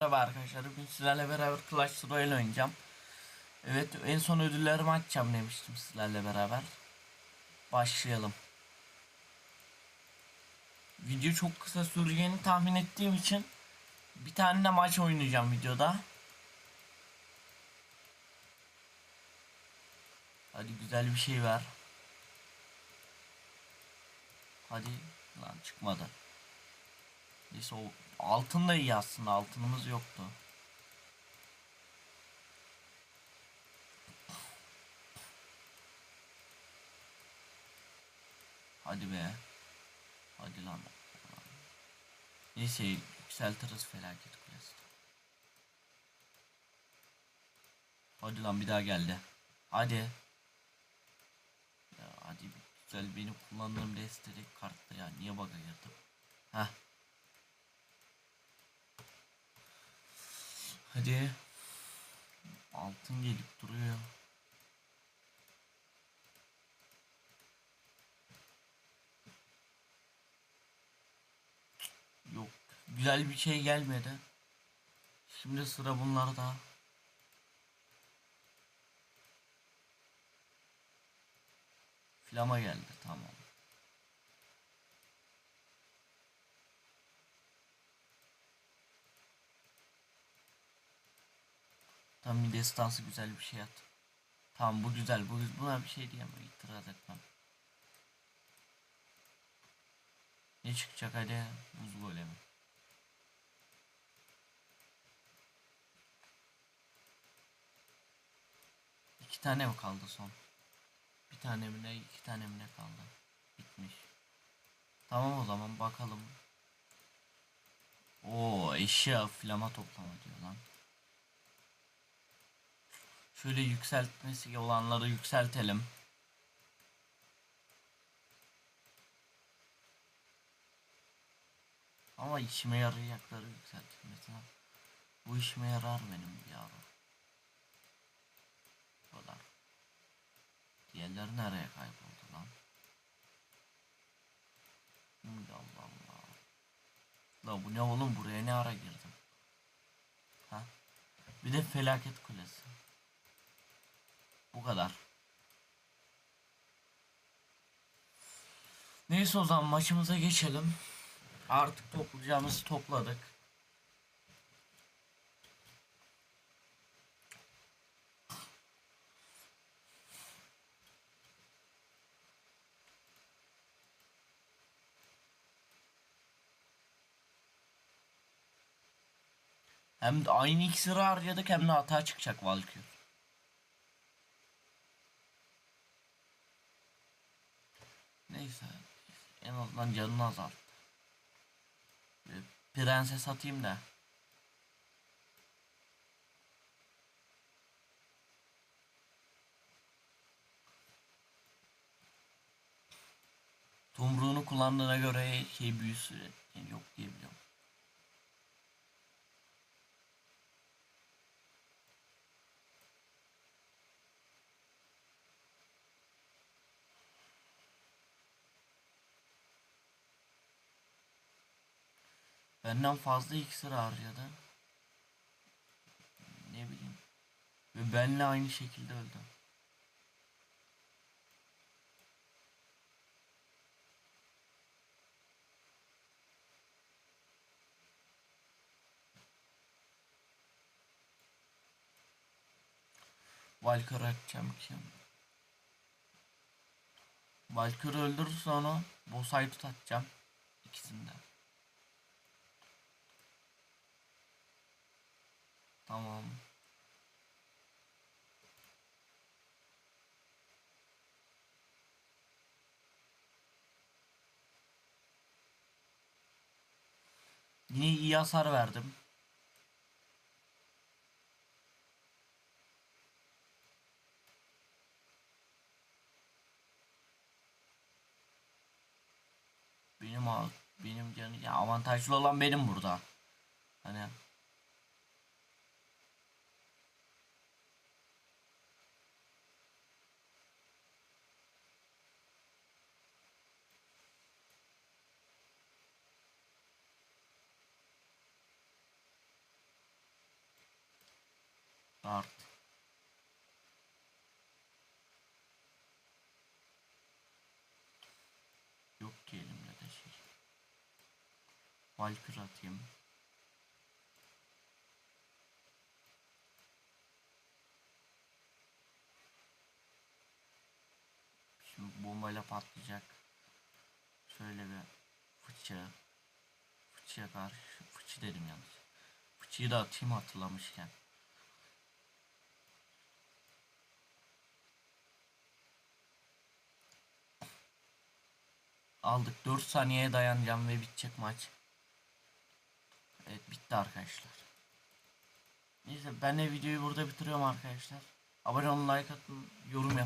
Merhaba arkadaşlar. Bugün sizlerle beraber Clash Royale oynayacağım. Evet en son ödüllerimi açacağım demiştim sizlerle beraber. Başlayalım. Video çok kısa süreceğini tahmin ettiğim için bir tane de maç oynayacağım videoda. Hadi güzel bir şey ver. Hadi lan çıkmadı. Neyse o altın da iyi aslında altınımız yoktu. Hadi be. Hadi lan. Neyse yükseltiriz felaket kulesi. Hadi lan bir daha geldi. Hadi. Ya hadi güzel benim kullandığım destek kartta ya niye bug'a girdim? Heh. Hadi. Altın gelip duruyor. Yok. Güzel bir şey gelmedi. Şimdi sıra bunlarda. Flama geldi tamam. Tam bir destansı güzel bir şey at. Tamam bu güzel. Bu buna bir şey diyemem. itiraz etmem. Ne çıkacak hadi? Buz golemi. İki tane mi kaldı son? Bir tane mi ne? iki tane mi ne kaldı? Bitmiş. Tamam o zaman bakalım. Oo eşya flama toplama diyor lan. Şöyle yükseltmesi olanları yükseltelim. Ama işime yarayacakları yükseltilmesi. Bu işime yarar benim yavrum. Bu kadar. Diğerleri nereye kayboldu lan? Allah Allah. La bu ne oğlum buraya ne ara girdim? Ha? Bir de felaket kulesi. Bu kadar. Neyse o zaman maçımıza geçelim. Artık toplayacağımızı topladık. Hem de aynı iksiri harcadık hem de hata çıkacak Valkyrie. Neyse. En azından canını azalttı. Bir Prenses atayım da. Tomruğunu kullandığına göre şey büyüsü yani yok diye Benden fazla iksir harcadı. Ne bileyim. Ve benle aynı şekilde öldü. Valkır atacağım kim? Valkır öldürürse onu Bosay tutacağım. İkisinden. Tamam. Yine iyi hasar verdim. Benim benim canı ya avantajlı olan benim burada. Hani Dart. Yok ki elimde de şey. Valkür atayım. Şimdi bombayla patlayacak. Şöyle bir fıçı. Fıçıya karşı. Fıçı dedim yalnız. Fıçıyı da atayım hatırlamışken. Aldık. 4 saniyeye dayanacağım ve bitecek maç. Evet bitti arkadaşlar. Neyse ben de videoyu burada bitiriyorum arkadaşlar. Abone olun, like atın, yorum yapın.